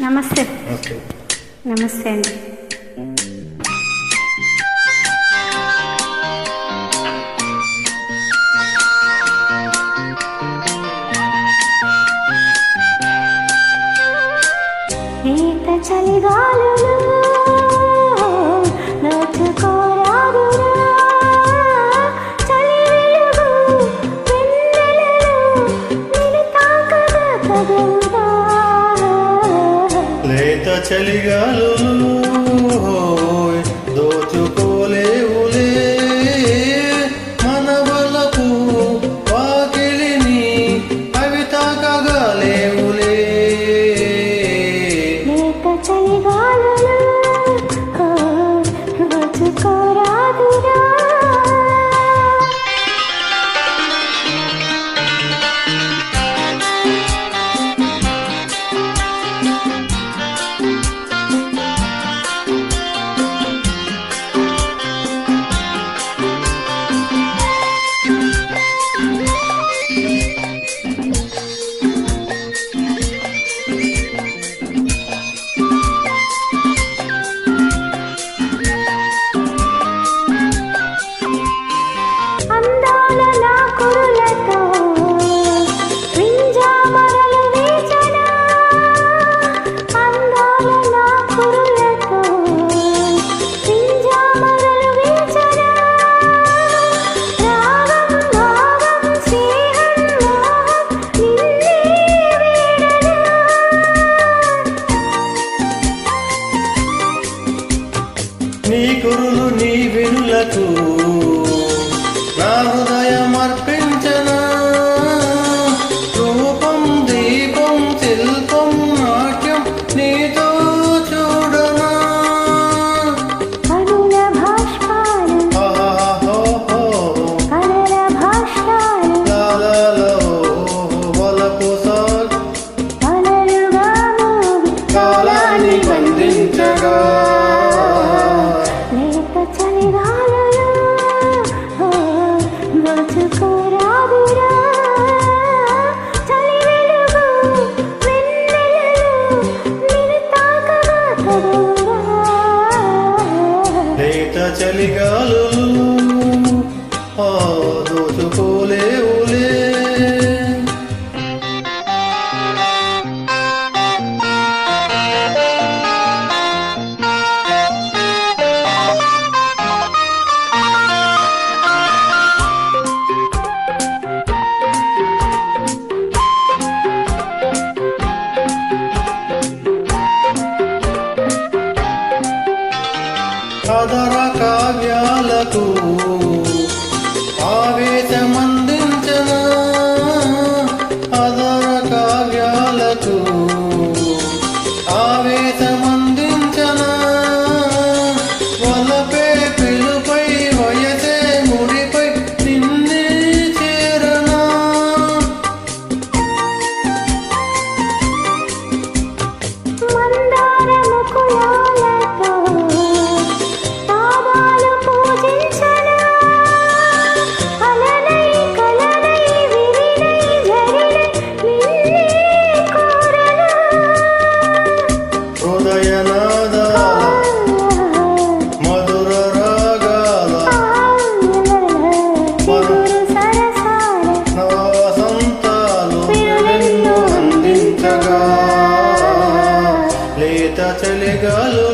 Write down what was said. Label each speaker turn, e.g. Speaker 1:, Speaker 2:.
Speaker 1: నమస్తే. నమస్తే అండి.
Speaker 2: చలిగాలు నోచుకో చలిగాలు तू
Speaker 1: లేత
Speaker 2: చలిగాలు ఆ చలిగాలు